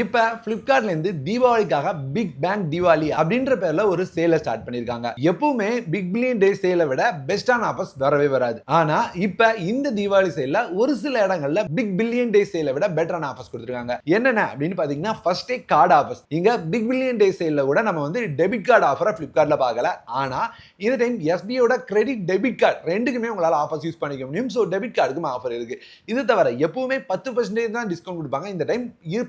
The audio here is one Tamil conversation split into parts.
இப்போ ஃப்ளிப்கார்ட்லேருந்து தீபாவளிக்காக பிக் பேங் தீபாவளி அப்படின்ற பேரில் ஒரு சேலை ஸ்டார்ட் பண்ணியிருக்காங்க. எப்பவுமே பிக் பில்லியன் டே சேலை விட பெஸ்டான ஆஃபர்ஸ் வரவே வராது. ஆனால் இப்போ இந்த தீபாவளி சேலில் ஒரு சில இடங்களில் பிக் பில்லியன் டே சேலை விட பெட்டரான ஆஃபர்ஸ் கொடுத்துருக்காங்க. என்னென்ன அப்படின்னு பார்த்தீங்கன்னா ஃபர்ஸ்டே கார்டு ஆஃபர்ஸ் இங்கே பிக் பில்லியன் டே சேலில் கூட நம்ம வந்து டெபிட் கார்டு ஆஃபரை ஃப்ளிப்கார்ட்டில் பார்க்கல. ஆனால் இந்த டைம் எஸ்பியோட கிரெடிட் டெபிட் கார்டு ரெண்டுக்குமே உங்களால் ஆஃபர்ஸ் யூஸ் பண்ணிக்க முடியும். ஸோ டெபிட் கார்டுக்கும் ஆஃபர் இருக்கு. இது தவிர எப்பவுமே பத்து பர்சன்டேஜ் தான் டிஸ்கவுண்ட் கொடுப்பாங்க. இந்த டைம்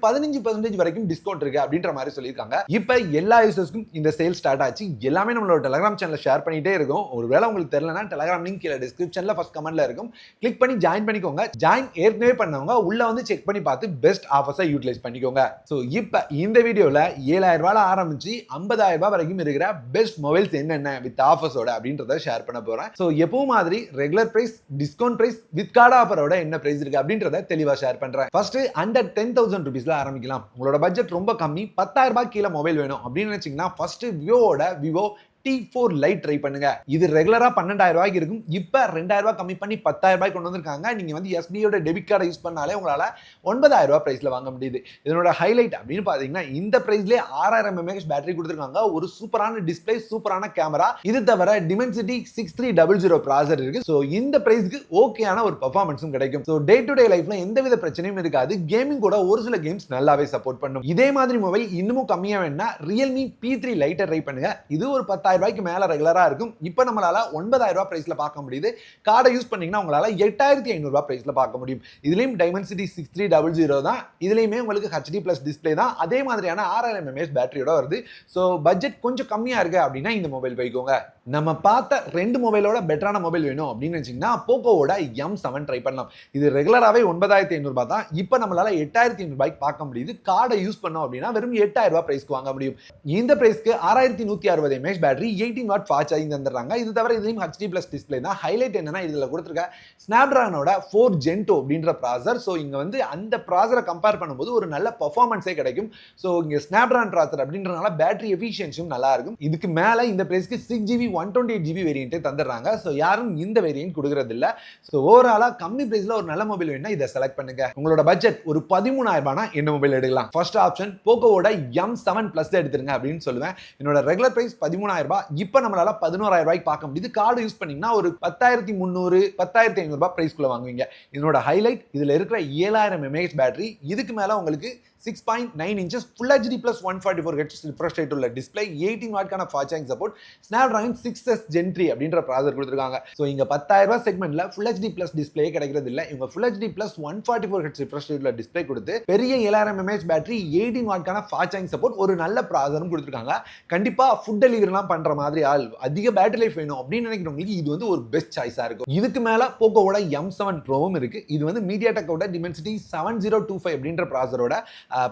பதினஞ்சு பர்சன்டேஜ் வரைக்கும் டிஸ்கவுண்ட் இருக்கு அப்படின்ற மாதிரி சொல்லியிருக்காங்க. இப்போ எல்லா யூசர்ஸ்க்கும் இந்த சேல் ஸ்டார்ட் ஆச்சு. எல்லாமே நம்மளோட டெலகிராம் சேனல் ஷேர் பண்ணிட்டே இருக்கும். ஒருவேளை உங்களுக்கு தெரியலனா டெலகிராம் லிங்க் கீழே டிஸ்கிரிப்ஷன்ல ஃபர்ஸ்ட் கமெண்ட்ல இருக்கும். கிளிக் பண்ணி ஜாயின் பண்ணிக்கோங்க. ஜாயின் ஏற்கனவே பண்ணவங்க உள்ள வந்து செக் பண்ணி பார்த்து பெஸ்ட் ஆஃபர்ஸை யூட்டிலைஸ் பண்ணிக்கோங்க. ஸோ இப்போ இந்த வீடியோவில் ஏழாயிரம் ரூபாயில் ஆரம்பிச்சு ஐம்பதாயிரம் ரூபாய் வரைக்கும் இருக்கிற பெஸ்ட் மொபைல்ஸ் என்னென்ன? வித் ஆஃபர்ஸோட அப்படின்றத ஷேர் பண்ண போறேன். ஸோ எப்பவும் மாதிரி regular price discount price with card ஆஃபரோட என்ன ப்ரைஸ் இருக்கு அப்படின்றத தெளிவாக ஷேர் பண்றேன். ஃபர்ஸ்ட் அண்டர் டென் தௌசண்ட் ருபீஸ்ல ஆரம்பிக்கலாம். உங்களோட பட்ஜெட் ரொம்ப கம்மி. பத்தாயிரம் ரூபாய் கீழே மொபைல் வேணும் அப்படின்னு நினச்சிங்கன்னா first விவோட Vivo T four lite try பண்ணுங்க. இது ரெகுலரா பன்னெண்டாயிரம் ரூபாய்க்கு இருக்கும். இப்போ ரெண்டாயிரம் ரூபாய் கம்மி பண்ணி பத்தாயிரம் ரூபாய் கொண்டு வந்திருக்காங்க. நீங்க வந்து எஸ்பியோட டெபிட் கார்டை யூஸ் பண்ணாலே உங்களால ஒன்பதாயிரம் ரூபாய் பிரைஸ்ல வாங்க முடியுது. இதனோட ஹைலைட் அப்படின்னு பாத்தீங்கன்னா இந்த பிரைஸ்லேயே ஆறாயிரம் எம்ஏஹெச் பேட்டரி கொடுத்துருக்காங்க. ஒரு சூப்பரான டிஸ்பிளே சூப்பரான கேமரா இது தவிர Dimensity six three double zero processor இருக்கு. ஸோ இந்த பிரைஸ்க்கு ஓகேயான ஒரு பர்ஃபார்மன்ஸும் கிடைக்கும். ஸோ டே டு டே லைஃப்ல எந்தவித பிரச்சனையும் இருக்காது. கேமிங் கூட ஒரு சில கேம்ஸ் நல்லாவே சப்போர்ட் பண்ணும். இதே மாதிரி மொபைல் இன்னமும் கம்மியா வேணா ரியல்மி பி த்ரீ லைட்டை ட்ரை பண்ணுங்க. இது ஒரு பத்தாயிரம் ரூபாய்க்கு மேல ரெகுலரா இருக்கும். இப்போ நம்மளால ஒன்பதாயிரம் ரூபாய் பிரைஸ்ல பார்க்க முடியுது. கார்டை யூஸ் பண்ணீங்கன்னா உங்களால எட்டாயிரத்தி ஐநூறுபா பிரைஸ்ல பார்க்க முடியும். இதுலயும் city six three double zero தான். இதுலயுமே உங்களுக்கு ஹெச்டி பிளஸ் டிஸ்பிளே தான். அதே மாதிரியான ஆறாயிரம் எம்ஏஎஸ் பேட்டரியோட வருது. ஸோ பட்ஜெட் கொஞ்சம் கம்மியா இருக்கு அப்படின்னா இந்த மொபைல் போய்க்கோங்க. நம்ம பார்த்த ரெண்டு மொபைலோட பெட்டரான மொபைல் வேணும் அப்படின்னு நினச்சிங்கன்னா போக்கோவோட எம் செவன் ட்ரை பண்ணலாம். இது ரெகுலராகவே ஒன்பதாயிரத்தி ஐநூறுபா தான். இப்போ நம்மளால எட்டாயிரத்தி ஐநூறுபாய்க்கு பார்க்க முடியுது. கார்டை யூஸ் பண்ணோம் அப்படின்னா வெறும் எட்டாயிரரூபா ப்ரைஸ்க்கு வாங்க முடியும். இந்த ப்ரைஸ்க்கு ஆறாயிரத்தி நூற்றி அறுபது mAh battery eighteen watt fast charging தந்துடுறாங்க. இது தவிர இதுலையும் ஹெச்டி ப்ளஸ் டிஸ்பிளே தான். ஹைலைட் என்னன்னா இதில் கொடுத்துருக்க ஸ்னாப்ட்ராகனோட ஃபோர் ஜென்டோ அப்படின்ற ப்ராசர் ஸோ இங்கே வந்து அந்த ப்ராசரை கம்பேர் பண்ணும்போது ஒரு நல்ல பர்ஃபார்மன்ஸே கிடைக்கும். ஸோ இங்கே ஸ்னாப்ட்ராகன் ப்ராசர் அப்படின்றனால பேட்டரி எஃபிஷியன்சியும் நல்லா இருக்கும். இதுக்கு மேலே இந்த ப்ரைஸ்க்கு six GB one twenty eight GB வேரியன்ட்டே தந்துடுறாங்க. ஸோ யாரும் இந்த வேரியன்ட் கொடுக்குறதில்ல. ஸோ ஓவராலாக கம்மி ப்ரைஸில் ஒரு நல்ல மொபைல் வேணும்னா இதை செலக்ட் பண்ணுங்க. உங்களோட பட்ஜெட் ஒரு பதிமூணாயிரம் ரூபாய்னா என்ன மொபைல் எடுக்கலாம்? ஃபர்ஸ்ட் ஆப்ஷன் போக்கோவோட எம் செவன் ப்ளஸ் எடுத்துருங்க அப்படின்னு சொல்லுவேன். என்னோட ரெகுலர் ப்ரைஸ் பதிமூணாயிரம் ரூபாய் இப்போ நம்மளால பதினோராயிரம் ரூபாய்க்கு பார்க்க முடியுது. கார்டு யூஸ் பண்ணிங்கன்னா ஒரு பத்தாயிரத்தி முந்நூறு பத்தாயிரத்தி ஐநூறுபா ப்ரைஸ்க்குள்ளே வாங்குவீங்க. இதனோட ஹைலைட் இதில் இருக்கிற ஏழாயிரம் எம்ஏஹெச் பேட்டரி இதுக்கு மேலே உங்களுக்கு six point nine inches full HD plus one forty four H refresh rate உள்ள display eighteen வாட்கான fast charging support Snapdragon six S gen three அப்படின்ற ப்ராசர் கொடுத்துருக்காங்க. ஸோ இங்கே பத்தாயிரம் ரூபாய் செக்மெண்ட்ல ஃபுல் ஹெச்டி ப்ளஸ் டிஸ்பிளே கிடைக்கிறது இல்லை. இவங்க full HD plus one forty four H refresh rate உள்ள டிஸ்பிளே கொடுத்து பெரிய ஏழாயிரம் எம்ஏஹெச் பேட்டரி எயிட்டீன் வாட்கான ஃபாஸ்ட் சார்ஜிங் சப்போர்ட் ஒரு நல்ல ப்ராசரும் கொடுத்துருக்காங்க. கண்டிப்பாக ஃபுட் டெலிவரிலாம் பண்ணுற மாதிரி ஆள் அதிக பேட்டரி லைஃப் வேணும் அப்படின்னு நினைக்கிறவங்களுக்கு இது வந்து ஒரு பெஸ்ட் சாய்ஸாக இருக்கும். இதுக்கு மேலே போக்கோவோட எம் செவன் ப்ரோவும் இருக்குது இது வந்து media டெக்கோட Dimensity seven zero two five அப்படின்ற ப்ராசரோட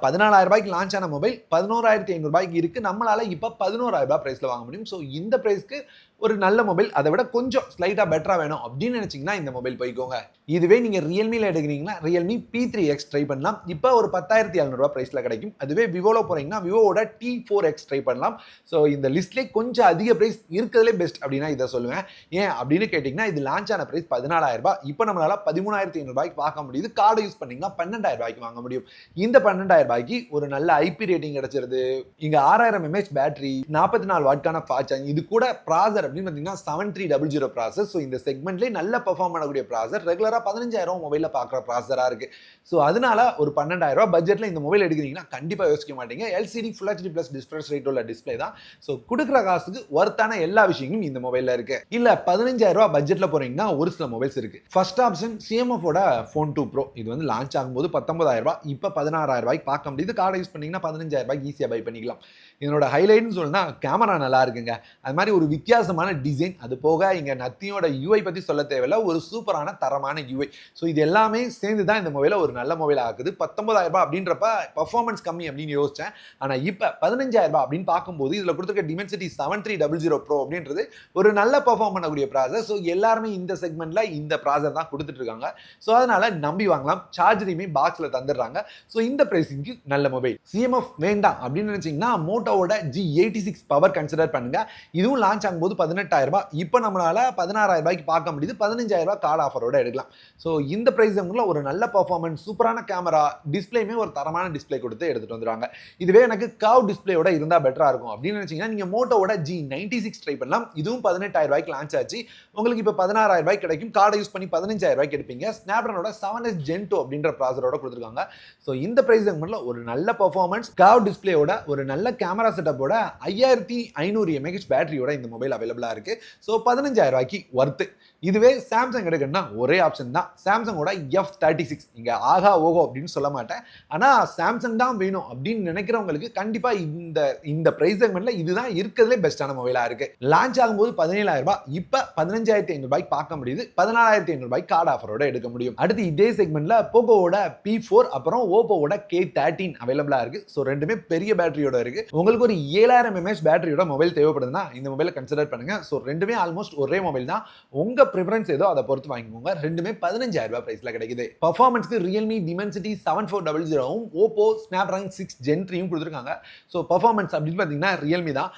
பதினாலாயிரம் ரூபாய்க்கு லான்ச் ஆன மொபைல் பதினோராயிரத்தி ஐநூறுபாய்க்கு இருக்குது நம்மளால் இப்போ பதினோராயிரம் ரூபாய் ப்ரைஸில் வாங்க முடியும். ஸோ இந்த ப்ரைஸ்க்கு ஒரு நல்ல மொபைல் அதை விட கொஞ்சம் ஸ்லைட்டாக பெட்டராக வேணும் அப்படின்னு நினச்சிங்கன்னா இந்த மொபைல் போய்க்கோங்க. இதுவே நீங்கள் ரியல்மியில் எடுக்கிறீங்கன்னா Realme P three X try பண்ணலாம். இப்போ ஒரு பத்தாயிரத்தி எழுநூறுவா ப்ரைஸில் கிடைக்கும். அதுவே விவோவில் போகிறீங்கன்னா விவோவோட டி ஃபோர் எக்ஸ் ட்ரை பண்ணலாம். ஸோ இந்த லிஸ்ட்லேயே கொஞ்சம் அதிக ப்ரைஸ் இருக்கிறதுலே பெஸ்ட் அப்படின்னா இதை சொல்லுவேன். ஏன் அப்படின்னு கேட்டிங்கன்னா இது லான்ச் ஆன ப்ரைஸ் பதினாலாயிரரூபா இப்போ நம்மளால் பதிமூணாயிரத்தி ஐநூறுபாய்க்கு பார்க்க முடியுது. கார்டு யூஸ் பண்ணிங்கன்னா பன்னெண்டாயிரரூபாய்க்கு வாங்க முடியும். இந்த பன்னெண்டாயிரரூபாய்க்கு ஒரு நல்ல ஐபி ரேட்டிங் கிடச்சிருது. இங்கே ஆறாயிரம் எம்ஏஹெச் பேட்டரி நாற்பத்தி நாலு வாட்கான ஃபாஸ்ட் சார்ஜ் இது கூட ப்ராசர் அப்படின்னு பார்த்தீங்கன்னா seven three double zero processor so இந்த செக்மெண்ட்லேயே நல்லா பர்ஃபார்ம் பண்ணக்கூடிய ப்ராசர் ரெகுலராக பதினஞ்சாயிரம் மொபைலில் பார்க்குற ப்ராசராக இருக்குது ஸோ அதனால ஒரு பன்னெண்டாயிரம் ரூபா பட்ஜெட்டில் இந்த மொபைல் எடுக்கிறீங்கன்னா கண்டிப்பாக யோசிக்க மாட்டீங்க. LCD full HD plus displays rate உள்ள டிஸ்பிளே தான். ஸோ கொடுக்குற காசுக்கு ஒர்த்தான எல்லா விஷயங்களும் இந்த மொபைலில் இருக்கு. இல்லை பதினஞ்சாயிரம் ரூபா பட்ஜெட்டில் போறீங்கன்னா ஒரு சில மொபைல்ஸ் இருக்கு. ஃபர்ஸ்ட் ஆப்ஷன் சிஎம்எஃபோட ஃபோன் டூ ப்ரோ இது வந்து லான்ச் ஆகும்போது பத்தொன்பதாயிரம் ரூபாய் இப்போ பதினாறாயிரம் ரூபாய்க்கு பார்க்க முடியுது. கார்டை யூஸ் பண்ணீங்கன்னா பதினஞ்சாயிரம் ரூபாய்க்கு ஈஸியாக பை பண்ணிக்கலாம். இதனோட ஹைலைட்னு சொன்னால் கேமரா நல்லா இருக்குங்க. அது மாதிரி ஒரு வித்தியாசமான டிசைன் அது போக இங்கே நத்தியோட யூஐ பற்றி சொல்ல தேவையில்ல. ஒரு சூப்பரான தரமான யூஐ ஸோ இது எல்லாமே சேர்ந்து தான் இந்த மொபைலை ஒரு நல்ல மொபைல் ஆகுது பத்தொன்பதாயிரம் ரூபாய் அப்படின்றப்ப பர்ஃபார்மன்ஸ் கம்மி அப்படின்னு யோசித்தேன் ஆனால் இப்போ பதினஞ்சாயிரம் ரூபாய் அப்படின்னு பார்க்கும்போது இதில் கொடுத்துருக்க Dimensity seven three double zero pro அப்படின்றது ஒரு நல்ல பர்ஃபார்ம் பண்ணக்கூடிய ப்ராசர் ஸோ எல்லாருமே இந்த செக்மெண்ட்ல இந்த ப்ராசர் தான் கொடுத்துட்டு இருக்காங்க. ஸோ அதனால நம்பி வாங்கலாம். சார்ஜரையுமே பாக்ஸில் தந்துடுறாங்க. ஸோ இந்த ப்ரைஸிங்க்கு நல்ல மொபைல் சிஎம்எஃப் வேண்டாம் அப்படின்னு நினச்சிங்கன்னா மோட்டோவோட G eighty six power consider பண்ணுங்கள் இதுவும் லான்ச் ஆகும்போது பதினெட்டாயிரம் ரூபாய். இப்போ நம்மளால பதினாறாயிரம் ரூபாய்க்கு பார்க்க முடியுது. பதினஞ்சாயிரம் ரூபாய் கார்டு ஆஃபரோட எடுக்கலாம். ஸோ இந்த ப்ரைஸ் ஒரு நல்ல பர்ஃபார்மன்ஸ் சூப்பரான கேமரா டிஸ்பிளேமே ஒரு தரமான டிஸ்பிளே கொடுத்து எடுத்துட்டு வந்துடுவாங்க இதுவே எனக்கு காவ் டிஸ்பிளேயோட இருந்தால் பெட்டராக இருக்கும். அப்படின்னு நினச்சிங்கன்னா நீங்கள் மோட்டோவோட ஜி நைன்டி சிக்ஸ் ட்ரை பண்ணலாம். இதுவும் பதினெட்டாயிரம் ரூபாய்க்கு லான்ச் ஆச்சு. உங்களுக்கு இப்போ பதினாறாயிரம் ரூபாய்க்கு கிடைக்கும். கார்டை யூஸ் பண்ணி பதினஞ்சாயிரம் ரூபாய்க்கு எடுப்பீங்க. ஸ்னாப்ட்ரானோட செவன் எஸ் ஜென் டூ அப்படின்ற ப்ராசரோட கொடுத்துருக்காங்க. ஸோ இந்த ப்ரைஸ் ஒரு நல்ல பர்ஃபார்மன்ஸ் காவ் டிஸ்பிளேயோட ஒரு நல்ல கேமரா செட்டப்போட ஐயாயிரத்தி ஐநூறு எம்ஏஹெச் பேட்டரியோட இந்த மொபைல் அவைலபிளாக இருக்குது ஸோ பதினஞ்சாயிரம் ரூபாய்க்கு ஒர்த்து இதுவே சாம்சங் எடுக்கணும்னா ஒரே ஆப்ஷன் தான். சாம்சங்கோட எஃப் தேர்ட்டி சிக்ஸ் இங்கே ஆகா ஓகோ அப்படின்னு சொல்ல மாட்டேன். ஆனால் சாம்சங் தான் வேணும் அப்படின்னு நினைக்கிறவங்களுக்கு கண்டிப்பாக இந்த இந்த ப்ரைஸ் செக்மெண்ட்ல இதுதான் இருக்கிறதுலே பெஸ்ட்டான மொபைலாக இருக்கு. லான்ச் ஆகும்போது பதினேழாயிரம் ரூபாய். இப்போ பதினஞ்சாயிரத்தி ஐநூறுபாய்க்கு பார்க்க முடியுது. பதினாலாயிரத்தி ஐநூறுபாய்க்கு கார்டு ஆஃபரோட எடுக்க முடியும். அடுத்து இதே செக்மெண்ட்டில் போகோவோட பி ஃபோர் அப்புறம் ஓப்போவோட கே தேர்ட்டின் அவைலபிளாக இருக்கு. ஸோ ரெண்டுமே பெரிய பேட்டரியோட இருக்கு. உங்களுக்கு ஒரு ஏழாயிரம் எம்ஏஹெச் பேட்டரியோட மொபைல் தேவைப்படுதுன்னா இந்த மொபைலை கன்சிடர் பண்ணுங்க ஸோ ரெண்டுமே ஆல்மோஸ்ட் ஒரே மொபைல் தான். உங்க ப்ரிஃபரன்ஸ் ஏதோ அதை பொறுத்து வாங்கிக்கோங்க. ரெண்டுமே பதினஞ்சாயிரம் ரூபாய் பிரைஸ்ல கிடைக்குது. பர்ஃபார்மன்ஸ்க்கு Realme Dimensity seven four double ஜீரோவும் Oppo snap dragon six gen த்ரீயும் கொடுத்துருக்காங்க. ஸோ பர்ஃபார்மன்ஸ் அப்படின்னு பார்த்தீங்கன்னா ரியல்மி தான்.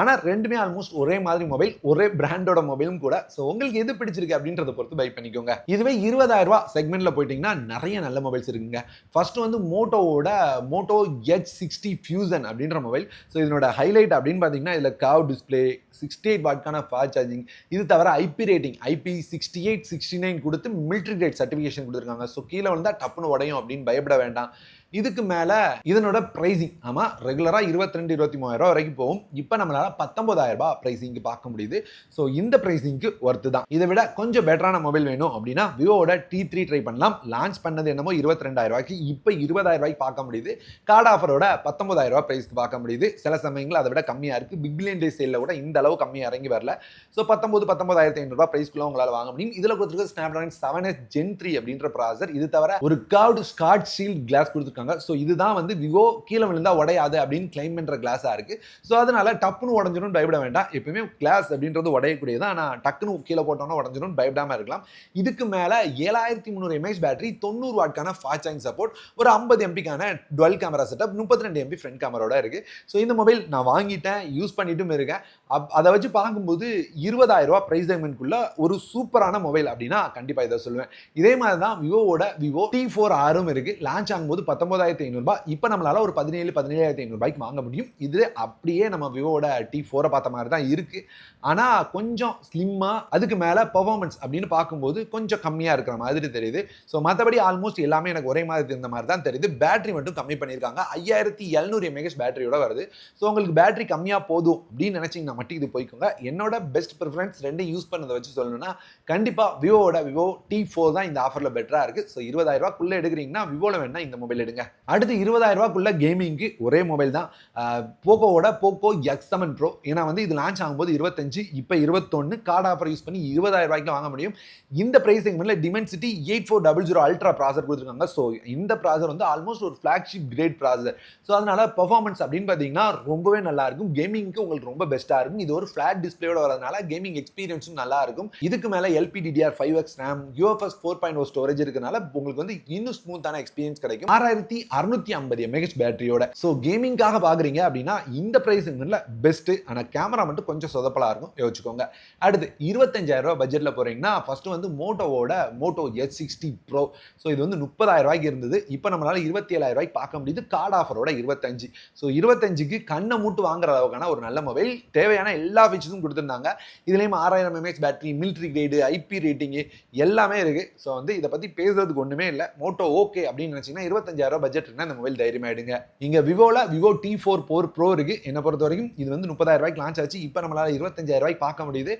ஆனால் ரெண்டுமே ஆல்மோஸ்ட் ஒரே மாதிரி மொபைல் ஒரே பிராண்டோட மொபைலும் கூட. ஸோ உங்களுக்கு எது பிடிச்சிருக்கு அப்படின்றத பொறுத்து பை பண்ணிக்கோங்க. இதுவே இருபதாயிரம் ரூபா செக்மெண்ட்ல போயிட்டீங்கன்னா நிறைய நல்ல மொபைல்ஸ் இருக்குங்க. ஃபர்ஸ்ட் வந்து மோட்டோவோட மோட்டோ எச் சிக்ஸ்டி ஃபியூசன் அப்படின்ற மொபைல் ஸோ இதனோட ஹைலைட் அப்படின்னு பார்த்தீங்கன்னா இதில் கவ் டிஸ்பிளே சிக்ஸ்டி எயிட் வாட்கான ஃபாஸ்ட் சார்ஜிங் இது தவிர IP rating IP sixty eight sixty nine கொடுத்து மிலிட்ரி கிரேட் சர்டிஃபிகேஷன் கொடுத்துருக்காங்க. ஸோ கீழே வந்தால் டப்புன்னு உடையும் அப்படின்னு பயப்பட வேண்டாம். இதுக்கு மேலே இதனோட ப்ரைஸிங் ஆமாம் ரெகுலராக இருபத்தி ரெண்டு இருபத்தி மூவாயிரம் வரைக்கும் போகும். இப்போ நம்மளால் பத்தொன்பதாயிரம் ரூபாய் ப்ரைஸிங்க்கு பார்க்க முடியுது. ஸோ இந்த ப்ரைஸிங்க்கு ஒர்த்து தான். இதை விட கொஞ்சம் பெட்டரான மொபைல் வேணும் அப்படின்னா விவோட டி த்ரீ ட்ரை பண்ணலாம். லான்ச் பண்ணது என்னமோ இருபத்தி ரெண்டாயிரம் ரூபாய்க்கு இப்போ இருபதாயிரம் ரூபாய்க்கு பார்க்க முடியுது. கார்டு ஆஃபரோட பத்தொன்பதாயிரம் ரூபாய் ப்ரைஸ்க்கு பார்க்க முடியுது. சில சமயங்கள் அதை விட கம்மியாக இருக்குது பிக் பில்லியன் டே சேலில் கூட இந்த அளவு கம்மியாக இறங்கி வரல. ஸோ பத்தொம்பது பத்தொன்பதாயிரத்தி ஐநூறுரூவா ப்ரைஸ்க்குள்ள உங்களால் வாங்க முடியும். இதில் கொடுத்துருக்க snapdragon seven S gen three அப்படின்ற ப்ராசர் இது தவிர ஒரு கார்டு ஸ்காட் ஷீல்ட் கிளாஸ் கொடுத்துருக்காங்க. ஸோ இதுதான் வந்து விவோ கீழே விழுந்தா உடையாது அப்படின்னு கிளைம் பண்ணுற கிளாஸாக இருக்குது ஸோ அதனால டப்புன்னு உடஞ்சிடும் பயப்பட வேண்டாம். எப்பவுமே கிளாஸ் அப்படின்றது உடையக்கூடியது ஆனால் டக்குன்னு கீழே போட்டோன்னா உடஞ்சிடும் பயப்படாமல் இருக்கலாம். இதுக்கு மேலே ஏழாயிரத்தி முந்நூறு எம்ஏஹெச் பேட்டரி தொண்ணூறு வாட்கான ஃபாஸ்ட் சார்ஜிங் சப்போர்ட் ஒரு ஐம்பது எம்பிக்கான டுவெல் கேமரா செட்டப் முப்பத்தி ரெண்டு எம்பி ஃப்ரண்ட் கேமராவோட இருக்குது ஸோ இந்த மொபைல் நான் வாங்கிட்டேன் யூஸ் பண்ணிட்டும் இருக்கேன். அப் அதை வச்சு பார்க்கும்போது இருபதாயிரம் ரூபா ப்ரைஸ் செக்மெண்ட்குள்ள ஒரு சூப்பரான மொபைல் அப்படின்னா கண்டிப்பாக இதை சொல்லுவேன். இதே மாதிரி தான் விவோவோட விவோ டி ஃபோர் ஆறும் இருக்குது லான்ச் ஆகும்போது பத்தொன்பதாயிரத்தி ஐநூறுபா. இப்போ நம்மளால ஒரு பதினேழு பதினேழாயிரத்தி ஐநூறுபாய்க்கு வாங்க முடியும். இது அப்படியே நம்ம விவோட டி ஃபோரை பார்த்த மாதிரி தான் இருக்குது ஆனால் கொஞ்சம் ஸ்லிம்மாக அதுக்கு மேலே பர்ஃபார்மன்ஸ் அப்படின்னு பார்க்கும்போது கொஞ்சம் கம்மியாக இருக்கிற மாதிரி தெரியுது. ஸோ மற்றபடி ஆல்மோஸ்ட் எல்லாமே எனக்கு ஒரே மாதிரி இருந்த மாதிரி தான் தெரியுது. பேட்டரி மட்டும் கம்மி பண்ணியிருக்காங்க. ஐயாயிரத்தி எழுநூறு எம்ஏஹெச் பேட்டரியோட வருது. ஸோ உங்களுக்கு பேட்டரி கம்மியாக போதும் அப்படின்னு நினச்சிங்கன்னா மட்டும் இது போய்க்கோங்க. என்னோட பெஸ்ட் ப்ரிஃபரன்ஸ் ரெண்டும் யூஸ் பண்ணதை வச்சு சொல்லணும்னா கண்டிப்பாக விவோவோட விவோ டி ஃபோர் தான் இந்த ஆஃபரில் பெட்டராக இருக்குது ஸோ இருபதாயிரம் ரூபாக்குள்ளே எடுக்கிறீங்கன்னா விவோவில் வேணால் இந்த மொபைல் எடுங்க. அடுத்து இருபதாயிரம் ரூபாக்குள்ளே கேமிங்க்கு ஒரே மொபைல் தான். போக்கோவோட போக்கோ எக்ஸ் செவன் ப்ரோ ஏன்னா வந்து இது லான்ச் ஆகும்போது இருபத்தஞ்சு இப்போ இருபத்தொன்று கார்டு ஆஃபர் யூஸ் பண்ணி இருபதாயிரம் ரூபாய்க்கு வாங்க முடியும். இந்த ப்ரைஸ் மேலே Dimensity eight four double zero ultra processor கொடுத்துருக்காங்க. ஸோ இந்த ப்ராசர் வந்து ஆல்மோஸ்ட் ஒரு ஃப்ளாக்ஷிப் கிரேட் ப்ராசர் ஸோ அதனால் பர்ஃபார்மன்ஸ் அப்படின்னு பார்த்தீங்கன்னா ரொம்பவே நல்லாயிருக்கும் கேமிங்க்கு உங்களுக்கு ரொம்ப பெஸ்ட்டாக இருக்கும். இது ஒரு ஃபிளாட் டிஸ்பிளேயோட வரதுனால கேமிங் எக்ஸ்பீரியன்ஸும் நல்லா இருக்கும் இதுக்கு மேலே LPDR five X RAM UFS four point O storage இருக்கனால உங்களுக்கு வந்து இன்னும் ஸ்மூத்தான எக்ஸ்பீரியன்ஸ் கிடைக்கும். ஆறாயிரத்தி அறுநூத்தி ஐம்பது எம்ஏஹெச் பேட்டரியோட ஸோ கேமிங்காக பார்க்குறீங்க அப்படின்னா இந்த ப்ரைஸ் பெஸ்ட்டு ஆனால் கேமரா மட்டும் கொஞ்சம் சொதப்பலாக இருக்கும். யோசிச்சுக்கோங்க. அடுத்து இருபத்தஞ்சாயிரம் ரூபாய் பட்ஜெட்டில் போகிறீங்கன்னா ஃபர்ஸ்ட் வந்து மோட்டோவோட Moto H sixty pro so இது வந்து முப்பதாயிரம் ரூபாய்க்கு இருந்தது. இப்போ நம்மளால இருபத்தி ஏழாயிரம் ரூபாய்க்கு பார்க்க முடியுது. கார்டு ஆஃபரோட இருபத்தஞ்சு. ஸோ இருபத்தஞ்சுக்கு கண்ணை மூட்டு வாங்குற அளவுக்கான ஒரு நல்ல மொபைல் தேவையான எல்லா ஃபீச்சர்ஸும் கொடுத்துருந்தாங்க. இதுலேயும் ஆறாயிரம் mAh battery military grade IP rating எல்லாமே இருக்குது ஸோ வந்து இதை பற்றி பேசுறதுக்கு ஒன்றுமே இல்லை. மோட்டோ ஓகே அப்படின்னு நினச்சிங்கன்னா இருபத்தஞ்சாயிரம் பட்ஜெட் இருந்தால் இந்த மொபைல் தைரியமாயிடுங்க. இங்கே விவோவில் Vivo T four four pro இருக்குது என்னை பொறுத்த வரைக்கும் இது வந்து முப்பதாயிரம் ரூபாய்க்கு லான்ச் ஆச்சு. இப்போ நம்மளால் இருபத்தஞ்சாயிரம் ரூபாய்க்கு பார்க்க முடியுது.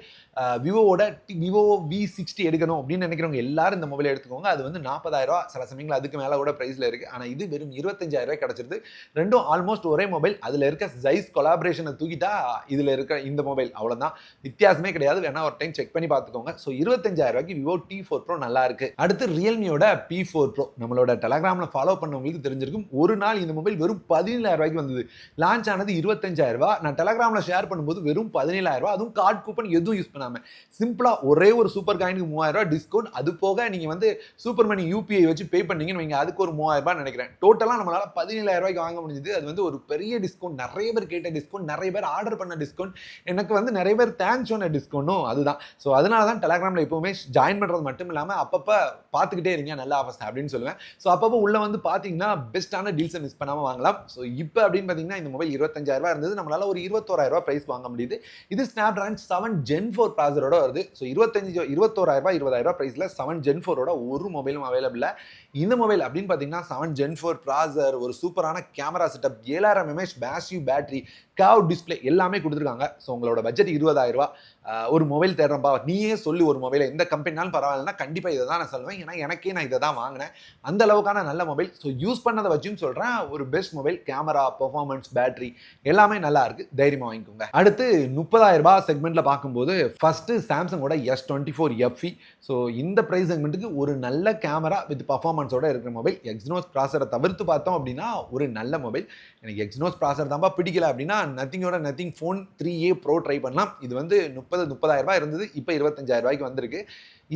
விவோவோட விவோ வி சிக்ஸ்டி எடுக்கணும் அப்படின்னு நினைக்கிறவங்க எல்லாரும் இந்த மொபைல் எடுத்துக்கோங்க. அது வந்து நாற்பதாயிரம் ரூபா சில சமயங்கள் அதுக்கு மேலே கூட ப்ரைஸில் இருக்குது ஆனால் இது வெறும் இருபத்தஞ்சாயிரம் ரூபாய் கிடச்சிருது. ரெண்டும் ஆல்மோஸ்ட் ஒரே மொபைல் அதில் இருக்க ஜைஸ் கொலாபரேஷனை தூக்கிட்டா இதில் இருக்க இந்த மொபைல் அவ்வளோதான் வித்தியாசமே கிடையாது. வேணா ஒரு டைம் செக் பண்ணி பார்த்துக்கோங்க. ஸோ இருபத்தஞ்சாயிரம் ரூபாய்க்கு விவோ டி ஃபோர் ப்ரோ நல்லா இருக்கு. அடுத்து ரியல்மியோட பி ஃபோர் ப்ரோ நம்மளோட டெலகிராமில் ஃபாலோ பண்ணவங்களுக்கு தெரிஞ்சிருக்கும். ஒரு நாள் இந்த மொபைல் வெறும் பதினேழாயிரம் ரூபாய்க்கு வந்தது. லான்ச் ஆனது இருபத்தஞ்சாயிரம் ரூபாய் நான் டெலகிராமில் ஷேர் பண்ணும்போது வெறும் பதினேழாயிரம் ரூபாய் அதுவும் கார்டு கூப்பன் எதுவும் யூஸ் பண்ணாமல் சிம்பிளாக ஒரே ஒரு சூப்பர் காயினுக்கு மூவாயிரம் ரூபாய் டிஸ்கவுண்ட் அது போக நீங்கள் வந்து சூப்பர் மணி யூபிஐ வச்சு பே பண்ணீங்கன்னு நீங்கள் அதுக்கு ஒரு மூவாயிரம் ரூபாய் நினைக்கிறேன் டோட்டலாக நம்மளால் பதினேழாயிரம் ரூபாய்க்கு வாங்க முடிஞ்சது. அது வந்து ஒரு பெரிய டிஸ்கவுண்ட் நிறைய பேர் கேட்ட டிஸ்கவுண்ட் நிறைய பேர் ஆர்டர் பண்ண டிஸ்கவுண்ட் எனக்கு வந்து நிறைய பேர் தேங்க்ஸ் சொன்ன டிஸ்கவுண்ட்டும் அதுதான். ஸோ அதனால தான் டெலகிராமில் எப்போவுமே ஜாயின் பண்ணுறது மட்டும் இல்லாமல் அப்பப்போ பார்த்துக்கிட்டே இருங்க நல்ல ஆஃபர்ஸ் அப்படின்னு சொல்லுவேன். ஸோ அப்பப்போ உள்ள வந்து பார்த்தீங்கன்னா பெஸ்ட்டான டீல்ஸை மிஸ் பண்ணாமல் வாங்கலாம். ஸோ இப்போ அப்படின்னு பார்த்தீங்கன்னா இந்த மொபைல் இருபத்தஞ்சாயிரரூபா இருந்தது. நம்மளால ஒரு இருபத்தோராயிரரூபா ப்ரைஸ் வாங்க முடியுது. இது snap dragon seven gen four ப்ராசரோட வருது. ஸோ இருபத்தஞ்சு இருபத்தோராயிரரூபா இருபதாயிரரூபா ப்ரைஸில் செவன் ஜென் ஃபோரோட ஒரு மொபைலும் அவைலபிள் இந்த மொபைல் அப்படின்னு பார்த்தீங்கன்னா செவன் ஜென் ஃபோர் ப்ராசர் ஒரு சூப்பரான கேமரா செட்டப் ஏழாயிரம் எம்ஏஹெச் பேசிவ் பேட்டரி காவ் டிஸ்பிளே எல்லாமே கொடுத்துருக்காங்க. ஸோ உங்களோட பட்ஜெட் இருபதாயிரம் ஒரு மொபைல் தேடுறப்பா நீயே சொல்லி ஒரு மொபைலை எந்த கம்பெனினாலும் பரவாயில்லனா கண்டிப்பாக இதை தான் நான் சொல்லுவேன் ஏன்னா எனக்கே நான் இதை தான் வாங்கினேன். அந்த அளவுக்கான நல்ல மொபைல் ஸோ யூஸ் பண்ணதை வச்சும் சொல்கிறேன் ஒரு best mobile camera performance battery எல்லாமே நல்லா இருக்கு. தைரியமாக வாங்கிக்கோங்க. அடுத்து முப்பதாயிரம் ரூபாய் செக்மெண்ட்டில் பார்க்கும்போது first சாம்சங்கோட S twenty four FE so இந்த ப்ரைஸ் செக்மெண்ட்டுக்கு ஒரு நல்ல கேமரா வித் பர்ஃபார்மன்ஸோட இருக்கிற மொபைல் எக்ஸ்னோஸ் ப்ராசரை தவிர்த்து பார்த்தோம் அப்படின்னா ஒரு நல்ல மொபைல் எனக்கு எக்ஸ்னோஸ் ப்ராசர் தான்ப்பா பிடிக்கல அப்படின்னா நத்திங்கோட Nothing phone three A pro try பண்ணலாம். இது வந்து முப்பது முப்பதாயிரம் ரூபாய் இருந்தது இப்போ இருபத்தஞ்சாயிரம் ரூபாய்க்கு வந்திருக்கு.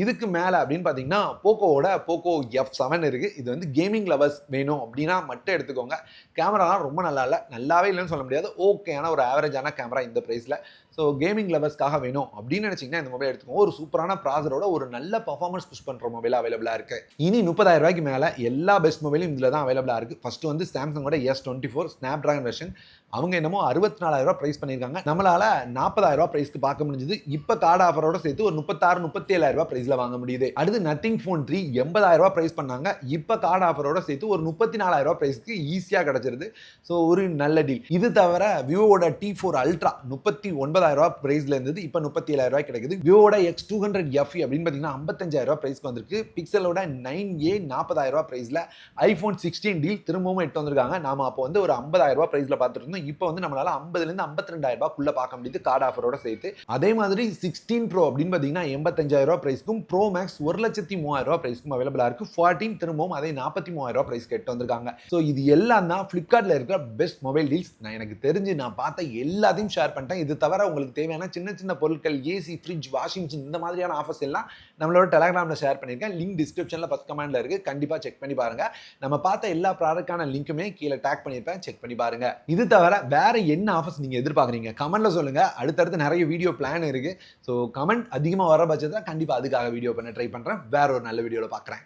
இதுக்கு மேலே அப்படின்னு பார்த்தீங்கன்னா போக்கோவோட போக்கோ எஃப் செவன் இருக்குது இது வந்து கேமிங் லவர்ஸ் வேணும் அப்படின்னா மட்டும் எடுத்துக்கோங்க. கேமராலாம் ரொம்ப நல்லா இல்லை. நல்லாவே இல்லைன்னு சொல்ல முடியாது. ஓகேயான ஒரு ஆவரேஜான கேமரா இந்த ப்ரைஸில் ஸோ கேமிங் லவர்ஸ்க்காக வேணும் அப்படின்னு நினச்சிங்கன்னா இந்த மொபைல் எடுத்துக்கோங்க. ஒரு சூப்பரான ப்ராசரோட ஒரு நல்ல பர்ஃபார்மன்ஸ் புஷ் பண்ணுற மொபைல் அவைலபிளாக இருக்குது இனி முப்பதாயிரம் ரூபாய்க்கு மேலே எல்லா பெஸ்ட் மொபைலும் இதில் தான் அவைலபிளாக இருக்குது ஃபஸ்ட்டு வந்து சாம்சங்கோட S twenty four Snapdragon version அவங்க என்னமோ அறுபத்தி நாலாயிரம் ரூபாய் ப்ரைஸ் பண்ணியிருக்காங்க. நம்மளால நாற்பதாயிரம் ரூபாய் ப்ரைஸ்க்கு பார்க்க முடிஞ்சது. இப்போ கார்டு ஆஃபரோட சேர்த்து ஒரு முப்பத்தாறு முப்பத்தி ஏழாயிரம் ரூபாய் ப்ரைஸில் வாங்க முடியுது. அடுத்து நத்திங் ஃபோன் த்ரீ எண்பதாயிரம் ரூபாய் ப்ரைஸ் பண்ணாங்க. இப்போ கார்டு ஆஃபரோட சேர்த்து ஒரு முப்பத்தி நாலாயிரம் ரூபாய் ப்ரைஸ்க்கு ஈஸியாக கிடச்சிருது. ஸோ ஒரு நல்ல டீல் இது தவிர விவோட டி ஃபோர் அல்ட்ரா முப்பத்தி ஒன்பதாயிரம் ரூபாய் ப்ரைஸ்ல இருந்தது. இப்போ முப்பத்தி ஏழாயிரம் ரூபாய் கிடைக்குது. விவோட எக்ஸ் டூ ஹண்ட்ரட் எஃப் அப்படின்னு பார்த்தீங்கன்னா ஐம்பத்தஞ்சாயிரம் ரூபாய் ப்ரைஸ்க்கு வந்திருக்கு. பிக்சலோட நைன் ஏ நாற்பதாயிரம் ரூபாய் ப்ரைஸில் ஐஃபோன் சிக்ஸ்டீன் டீல் திரும்பவும் எட்டு வந்திருக்காங்க. நாம அப்போ வந்து ஒரு ஐம்பதாயிரம் ரூபாய் ப்ரைஸில் பார்த்துருந்தோம் மேக்ஸிமம் இப்போ வந்து நம்மளால ஐம்பதுலேருந்து ஐம்பத்தி ரெண்டாயிரம் ரூபாய்க்குள்ள பார்க்க முடியுது கார்டு ஆஃபரோட சேர்த்து. அதே மாதிரி சிக்ஸ்டீன் ப்ரோ அப்படின்னு பார்த்தீங்கன்னா எண்பத்தஞ்சாயிரம் ரூபாய் ப்ரைஸ்க்கும் ப்ரோ மேக்ஸ் ஒரு லட்சத்தி மூவாயிரம் ரூபா ப்ரைஸ்க்கும் அவைலபிளாக இருக்குது ஃபார்ட்டின் திரும்பவும் அதே நாற்பத்தி மூவாயிரம் ப்ரைஸ் கேட்டு வந்திருக்காங்க. ஸோ இது எல்லாம் தான் ஃப்ளிப்கார்ட்டில் இருக்கிற பெஸ்ட் மொபைல் டீல்ஸ் நான் எனக்கு தெரிஞ்சு நான் பார்த்த எல்லாத்தையும் ஷேர் பண்ணிட்டேன். இது தவிர உங்களுக்கு தேவையான சின்ன சின்ன பொருட்கள் ஏசி ஃப்ரிட்ஜ் வாஷிங் மிஷின் இந்த மாதிரியான ஆஃபர்ஸ் எல்லாம் நம்மளோட டெலகிராமில் ஷேர் பண்ணியிருக்கேன். லிங்க் டிஸ்கிரிப்ஷனில் ஃபஸ்ட் கமெண்ட்ல இருக்குது கண்டிப்பாக செக் பண்ணி பாருங்க. நம்ம பார்த்த எல்லா ப்ராடக்டான லிங்க்குமே கீழே டேக் பண்ணியிருப்பேன். செக் பண்ணி பாருங்க. இது தவிர வேற என்ன ஆஃபர்ஸ் நீங்கள் எதிர்பார்க்குறீங்க? கமெண்ட்ல சொல்லுங்க. அடுத்தடுத்து நிறைய வீடியோ பிளான் இருக்கு. ஸோ கமெண்ட் அதிகமாக வர பட்சத்தில் கண்டிப்பாக அதுக்காக வீடியோ பண்ண ட்ரை பண்ணுறேன் வேற ஒரு நல்ல வீடியோவில் பார்க்குறேன்